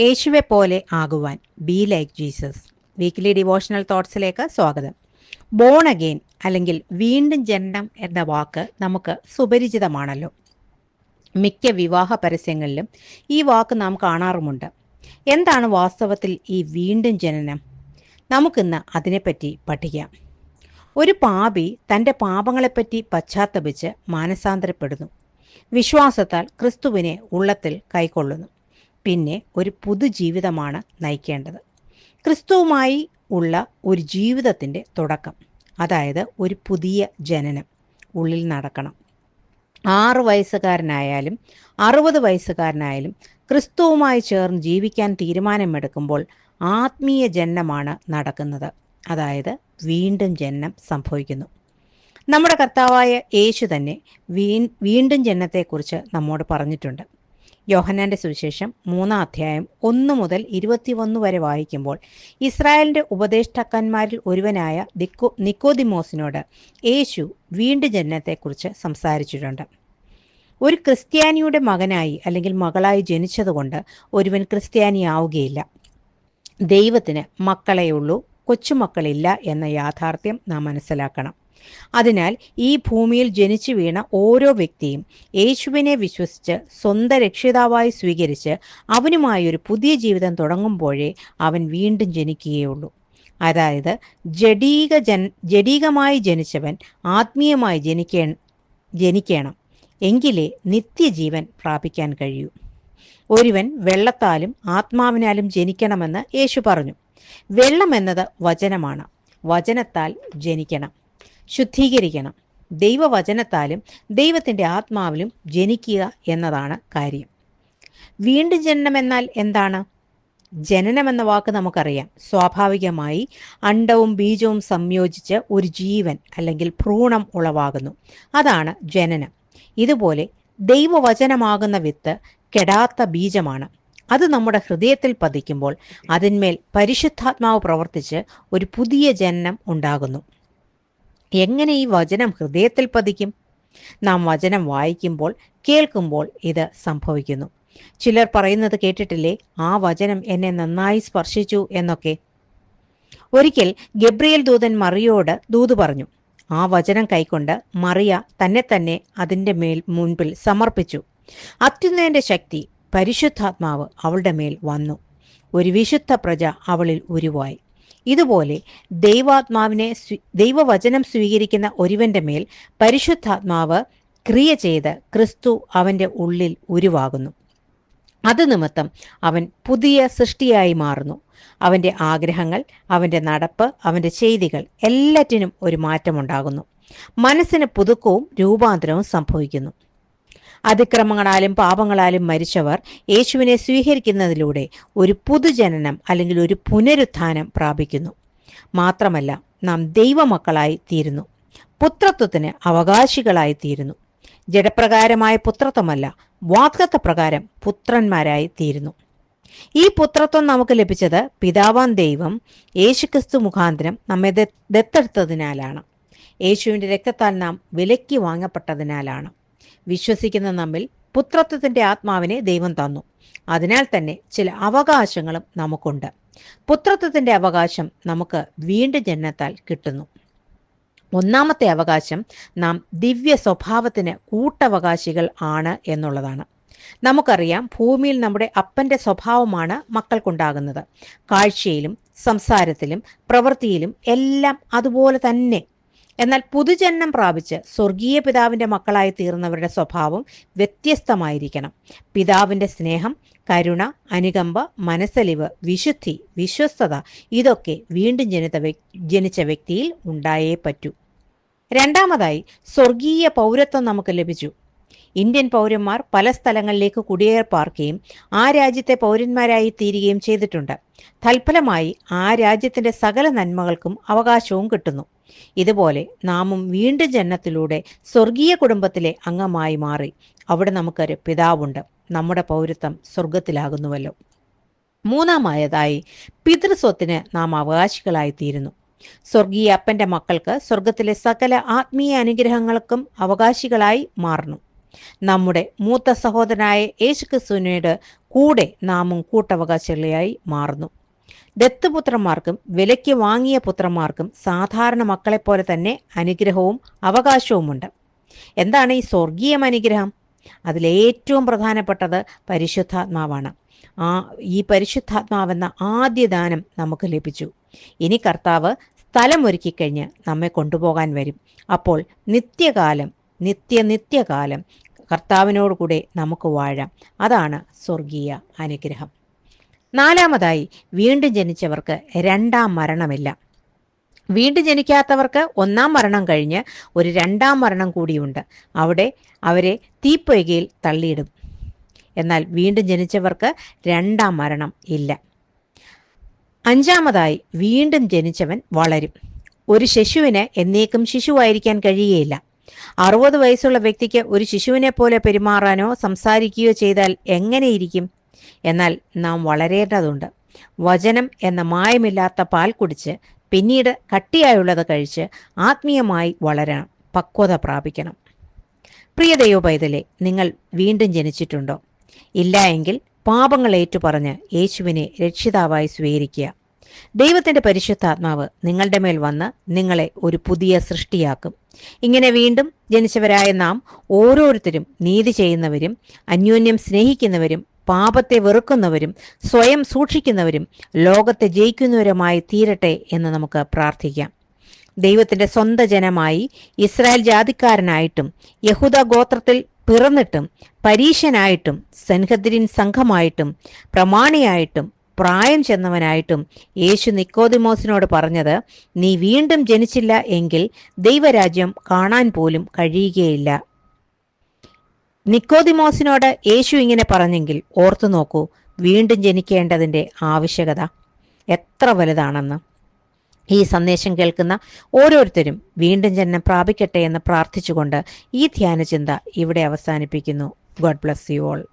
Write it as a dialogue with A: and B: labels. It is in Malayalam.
A: യേശുവെ പോലെ ആകുവാൻ. Be like Jesus weekly devotional തോട്ട്സിലേക്ക് സ്വാഗതം. ബോൺ അഗെയിൻ അല്ലെങ്കിൽ വീണ്ടും ജനനം എന്ന വാക്ക് നമുക്ക് സുപരിചിതമാണല്ലോ. മിക്ക വിവാഹ പരസ്യങ്ങളിലും ഈ വാക്ക് നാം കാണാറുമുണ്ട്. എന്താണ് വാസ്തവത്തിൽ ഈ വീണ്ടും ജനനം? നമുക്കിന്ന് അതിനെപ്പറ്റി പഠിക്കാം. ഒരു പാപി തന്റെ പാപങ്ങളെപ്പറ്റി പശ്ചാത്തപിച്ച് മാനസാന്തരപ്പെടുന്നു. വിശ്വാസത്താൽ ക്രിസ്തുവിനെ ഉള്ളത്തിൽ കൈക്കൊള്ളുന്നു. പിന്നെ ഒരു പുതുജീവിതമാണ് നയിക്കേണ്ടത്. ക്രിസ്തുവുമായി ഉള്ള ഒരു ജീവിതത്തിന്റെ തുടക്കം അതായത് ഒരു പുതിയ ജനനം ഉള്ളിൽ നടക്കണം. ആറ് വയസ്സുകാരനായാലും അറുപത് വയസ്സുകാരനായാലും ക്രിസ്തുവുമായി ചേർന്ന് ജീവിക്കാൻ തീരുമാനമെടുക്കുമ്പോൾ ആത്മീയ ജനനമാണ് നടക്കുന്നത്. അതായത് വീണ്ടും ജനനം സംഭവിക്കുന്നു. നമ്മുടെ കർത്താവായ യേശു തന്നെ വീ വീണ്ടും ജനനത്തെക്കുറിച്ച് നമ്മോട് പറഞ്ഞിട്ടുണ്ട്. യോഹന്നാന്റെ സുവിശേഷം മൂന്നാം അധ്യായം ഒന്ന് മുതൽ ഇരുപത്തിയൊന്ന് വരെ വായിക്കുമ്പോൾ ഇസ്രായേലിന്റെ ഉപദേഷ്ടാക്കന്മാരിൽ ഒരുവനായ ദിക്കോ നിക്കോദിമോസിനോട് യേശു വീണ്ടും ജനനത്തെക്കുറിച്ച് സംസാരിച്ചിട്ടുണ്ട്. ഒരു ക്രിസ്ത്യാനിയുടെ മകനായി അല്ലെങ്കിൽ മകളായി ജനിച്ചതുകൊണ്ട് ഒരുവൻ ക്രിസ്ത്യാനിയാവുകയില്ല. ദൈവത്തിന് മക്കളെയുള്ളൂ കൊച്ചുമക്കളില്ല എന്ന യാഥാർത്ഥ്യം നാം മനസ്സിലാക്കണം. അതിനാൽ ഈ ഭൂമിയിൽ ജനിച്ചു വീണ ഓരോ വ്യക്തിയും യേശുവിനെ വിശ്വസിച്ച് സ്വന്തം രക്ഷിതാവായി സ്വീകരിച്ച് അവനുമായി ഒരു പുതിയ ജീവിതം തുടങ്ങുമ്പോഴേ അവൻ വീണ്ടും ജനിക്കുകയുള്ളൂ. അതായത് ജഡീക ജൻ ജഡീകമായി ജനിച്ചവൻ ആത്മീയമായി ജനിക്കേ ജനിക്കണം. എങ്കിലേ നിത്യജീവൻ പ്രാപിക്കാൻ കഴിയൂ. ഒരുവൻ വെള്ളത്താലും ആത്മാവിനാലും ജനിക്കണമെന്ന് യേശു പറഞ്ഞു. വെള്ളം എന്നത് വചനമാണ്. വചനത്താൽ ജനിക്കണം. ശുദ്ധീകരിക്കണം. ദൈവവചനത്താലും ദൈവത്തിന്റെ ആത്മാവിലും ജനിക്കുക എന്നതാണ് കാര്യം. വീണ്ടും ജനനം എന്നാൽ എന്താണ്? ജനനം എന്ന വാക്ക് നമുക്കറിയാം. സ്വാഭാവികമായി അണ്ടവും ബീജവും സംയോജിച്ച് ഒരു ജീവൻ അല്ലെങ്കിൽ ഭ്രൂണം ഉളവാകുന്നു. അതാണ് ജനനം. ഇതുപോലെ ദൈവവചനമാകുന്ന വിത്ത് കെടാത്ത ബീജമാണ്. അത് നമ്മുടെ ഹൃദയത്തിൽ പതിക്കുമ്പോൾ അതിന്മേൽ പരിശുദ്ധാത്മാവ് പ്രവർത്തിച്ച് ഒരു പുതിയ ജനനം ഉണ്ടാകുന്നു. എങ്ങനെ ഈ വചനം ഹൃദയത്തിൽ പതിക്കും? നാം വചനം വായിക്കുമ്പോൾ കേൾക്കുമ്പോൾ ഇത് സംഭവിക്കുന്നു. ചിലർ പറയുന്നത് കേട്ടിട്ടില്ലേ? ആ വചനം എന്നെ നന്നായി സ്പർശിച്ചു എന്നൊക്കെ. ഒരിക്കൽ ഗബ്രിയേൽ ദൂതൻ മറിയോട് ദൂത് പറഞ്ഞു ആ വചനം കൈക്കൊണ്ട് മറിയ തന്നെ തന്നെ അതിന്റെ മേൽ മുൻപിൽ സമർപ്പിച്ചു. അത്യുന്നതിന്റെ ശക്തി പരിശുദ്ധാത്മാവ് അവളുടെ മേൽ വന്നു. ഒരു വിശുദ്ധ പ്രജ അവളിൽ ഉരുവായി. ഇതുപോലെ ദൈവാത്മാവിനെ ദൈവവചനം സ്വീകരിക്കുന്ന ഒരുവന്റെ മേൽ പരിശുദ്ധാത്മാവ് ക്രിയ ചെയ്ത് ക്രിസ്തു അവന്റെ ഉള്ളിൽ ഉരുവാകുന്നു. അത് നിമിത്തം അവൻ പുതിയ സൃഷ്ടിയായി മാറുന്നു. അവന്റെ ആഗ്രഹങ്ങൾ അവന്റെ നടപ്പ് അവന്റെ ചെയ്തികൾ എല്ലാറ്റിനും ഒരു മാറ്റമുണ്ടാകുന്നു. മനസ്സിന് പുതുക്കവും രൂപാന്തരവും സംഭവിക്കുന്നു. അതിക്രമങ്ങളാലും പാപങ്ങളാലും മരിച്ചവർ യേശുവിനെ സ്വീകരിക്കുന്നതിലൂടെ ഒരു പുതുജനനം അല്ലെങ്കിൽ ഒരു പുനരുത്ഥാനം പ്രാപിക്കുന്നു. മാത്രമല്ല നാം ദൈവമക്കളായി തീരുന്നു. പുത്രത്വത്തിന് അവകാശികളായി തീരുന്നു. ജഡപ്രകാരമായ പുത്രത്വമല്ല വാഗ്ദത്ത പ്രകാരം പുത്രന്മാരായി തീരുന്നു. ഈ പുത്രത്വം നമുക്ക് ലഭിച്ചത് പിതാവാൻ ദൈവം യേശുക്രിസ്തു മുഖാന്തരം നമ്മെ ദത്തെടുത്തതിനാലാണ്. യേശുവിന്റെ രക്തത്താൽ നാം വിലക്കി വാങ്ങപ്പെട്ടതിനാലാണ്. വിശ്വസിക്കുന്ന നമ്മിൽ പുത്രത്വത്തിന്റെ ആത്മാവിനെ ദൈവം തന്നു. അതിനാൽ തന്നെ ചില അവകാശങ്ങളും നമുക്കുണ്ട്. പുത്രത്വത്തിന്റെ അവകാശം നമുക്ക് വീണ്ടും ജന്മത്താൽ കിട്ടുന്നു. ഒന്നാമത്തെ അവകാശം നാം ദിവ്യ സ്വഭാവത്തിന് കൂട്ടവകാശികൾ ആണ് എന്നുള്ളതാണ്. നമുക്കറിയാം ഭൂമിയിൽ നമ്മുടെ അപ്പന്റെ സ്വഭാവമാണ് മക്കൾക്കുണ്ടാകുന്നത്. കാഴ്ചയിലും സംസാരത്തിലും പ്രവൃത്തിയിലും എല്ലാം അതുപോലെ തന്നെ എന്നാൽ പുതുജന്മം പ്രാപിച്ച് സ്വർഗീയ പിതാവിന്റെ മക്കളായി തീർന്നവരുടെ സ്വഭാവം വ്യത്യസ്തമായിരിക്കണം. പിതാവിന്റെ സ്നേഹം കരുണ അനുകമ്പ മനസ്സലിവ് വിശുദ്ധി വിശ്വസ്തത ഇതൊക്കെ വീണ്ടും ജനിത ജനിച്ച വ്യക്തിയിൽ ഉണ്ടായേ പറ്റൂ. രണ്ടാമതായി സ്വർഗീയ പൗരത്വം നമുക്ക് ലഭിച്ചു. ഇന്ത്യൻ പൗരന്മാർ പല സ്ഥലങ്ങളിലേക്ക് കുടിയേർപ്പാർക്കുകയും ആ രാജ്യത്തെ പൗരന്മാരായി തീരുകയും ചെയ്തിട്ടുണ്ട്. തൽഫലമായി ആ രാജ്യത്തിന്റെ സകല നന്മകൾക്കും അവകാശവും കിട്ടുന്നു. ഇതുപോലെ നാമും വീണ്ടും ജന്മത്തിലൂടെ സ്വർഗീയ കുടുംബത്തിലെ അംഗമായി മാറി അവിടെ നമുക്കൊരു പിതാവുണ്ട്. നമ്മുടെ പൗരത്വം സ്വർഗത്തിലാകുന്നുവല്ലോ. മൂന്നാമായതായി പിതൃസ്വത്തിന് നാം അവകാശികളായി തീരുന്നു സ്വർഗീയ അപ്പന്റെ മക്കൾക്ക് സ്വർഗത്തിലെ സകല ആത്മീയ അനുഗ്രഹങ്ങൾക്കും അവകാശികളായി മാറുന്നു. നമ്മുടെ മൂത്ത സഹോദരനായ യേശുക്രിസ്തുവിനോട് കൂടെ നാമും കൂട്ടവകാശികളായി മാറുന്നു. ദത്തുപുത്രന്മാർക്കും വിലയ്ക്ക് വാങ്ങിയ പുത്രന്മാർക്കും സാധാരണ മക്കളെപ്പോലെ തന്നെ അനുഗ്രഹവും അവകാശവുമുണ്ട്. എന്താണ് ഈ സ്വർഗീയം അനുഗ്രഹം? അതിലേറ്റവും പ്രധാനപ്പെട്ടത് പരിശുദ്ധാത്മാവാണ്. ആ ഈ പരിശുദ്ധാത്മാവെന്ന ആദ്യ ദാനം നമുക്ക് ലഭിച്ചു. ഇനി കർത്താവ് സ്ഥലമൊരുക്കിക്കഴിഞ്ഞ് നമ്മെ കൊണ്ടുപോകാൻ വരും. അപ്പോൾ നിത്യകാലം നിത്യ നിത്യകാലം കർത്താവിനോടുകൂടെ നമുക്ക് വാഴാം. അതാണ് സ്വർഗീയ അനുഗ്രഹം. നാലാമതായി വീണ്ടും ജനിച്ചവർക്ക് രണ്ടാം മരണമില്ല. വീണ്ടും ജനിക്കാത്തവർക്ക് ഒന്നാം മരണം കഴിഞ്ഞ് ഒരു രണ്ടാം മരണം കൂടിയുണ്ട്. അവിടെ അവരെ തീപ്പൊയ്കയിൽ തള്ളിയിടും. എന്നാൽ വീണ്ടും ജനിച്ചവർക്ക് രണ്ടാം മരണം ഇല്ല. അഞ്ചാമതായി വീണ്ടും ജനിച്ചവൻ വളരും. ഒരു ശിശുവിന് എന്നേക്കും ശിശുവായിരിക്കാൻ കഴിയുകയില്ല അറുപത് വയസ്സുള്ള വ്യക്തിക്ക് ഒരു ശിശുവിനെ പോലെ പെരുമാറാനോ സംസാരിക്കുകയോ ചെയ്താൽ എങ്ങനെയിരിക്കും? എന്നാൽ നാം വളരേണ്ടതുണ്ട്. വചനം എന്ന മായമില്ലാത്ത പാൽ കുടിച്ച് പിന്നീട് കട്ടിയായുള്ളത് കഴിച്ച് ആത്മീയമായി വളരണം പക്വത പ്രാപിക്കണം. പ്രിയ ദൈവപൈതലെ നിങ്ങൾ വീണ്ടും ജനിച്ചിട്ടുണ്ടോ? ഇല്ല എങ്കിൽ പാപങ്ങൾ ഏറ്റുപറഞ്ഞ് യേശുവിനെ രക്ഷിതാവായി സ്വീകരിക്കുക. ദൈവത്തിന്റെ പരിശുദ്ധാത്മാവ് നിങ്ങളുടെ മേൽ വന്ന് നിങ്ങളെ ഒരു പുതിയ സൃഷ്ടിയാക്കും. ഇങ്ങനെ വീണ്ടും ജനിച്ചവരായ നാം ഓരോരുത്തരും നീതി ചെയ്യുന്നവരും അന്യോന്യം സ്നേഹിക്കുന്നവരും പാപത്തെ വെറുക്കുന്നവരും സ്വയം സൂക്ഷിക്കുന്നവരും ലോകത്തെ ജയിക്കുന്നവരുമായി തീരട്ടെ എന്ന് നമുക്ക് പ്രാർത്ഥിക്കാം. ദൈവത്തിന്റെ സ്വന്തം ജനമായി ഇസ്രായേൽ ജാതിക്കാരനായിട്ടും യഹൂദ ഗോത്രത്തിൽ പിറന്നിട്ടും പരീശനായിട്ടും സൻഹദ്രിൻ സംഘമായിട്ടും പ്രമാണിയായിട്ടും പ്രായം ചെന്നവനായിട്ടും യേശു നിക്കോദിമോസിനോട് പറഞ്ഞത് നീ വീണ്ടും ജനിച്ചില്ല എങ്കിൽ ദൈവരാജ്യം കാണാൻ പോലും കഴിയുകയില്ല. നിക്കോദിമോസിനോട് യേശു ഇങ്ങനെ പറഞ്ഞെങ്കിൽ ഓർത്തു നോക്കൂ വീണ്ടും ജനിക്കേണ്ടതിന്റെ ആവശ്യകത എത്ര വലുതാണെന്ന്. ഈ സന്ദേശം കേൾക്കുന്ന ഓരോരുത്തരും വീണ്ടും ജന്മം പ്രാപിക്കട്ടെ എന്ന് പ്രാർത്ഥിച്ചുകൊണ്ട് ഈ ധ്യാനചിന്ത ഇവിടെ അവസാനിപ്പിക്കുന്നു. God bless you all.